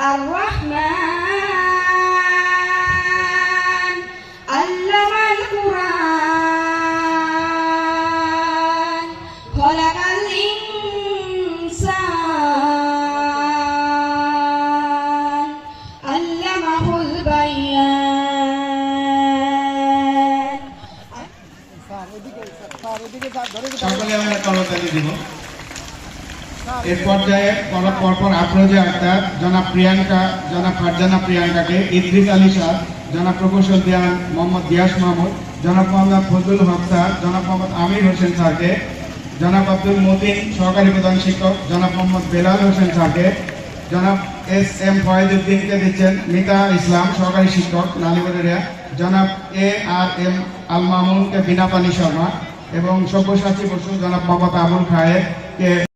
الرحمن علم القرآن خلق الإنسان علمه البيان সকলে আমরা করতালি দিব এর পর্যায়ে পর- পরপর আফরোজা আক্তার, জনাব প্রিয়াঙ্কা, জনাব ফারজানা প্রিয়াঙ্কাকে ইদ্রিস আলী শাহ, জনাব প্রকৌশল দিয়ান মোহাম্মদ দিয়াস মাহমুদ, জনাব মোহাম্মদ ফজলুল হক স্যার, জনাব মোহাম্মদ আমির হোসেন স্যারকে, জনাব আব্দুল মতিন সহকারী প্রধান শিক্ষক, জনাব মোহাম্মদ বেলাল হোসেন স্যারকে, জনাব এস এম ফয়েজউদ্দিনকে দিচ্ছেন মিতা ইসলাম সহকারী শিক্ষক নালিবাড়িয়া জনাব এ আর এম আল মামুনকে বিনা পানি শর্মা এবং সব্যসাচী বসু, জনাব মোহাম্মদ আবুল খায়ের কে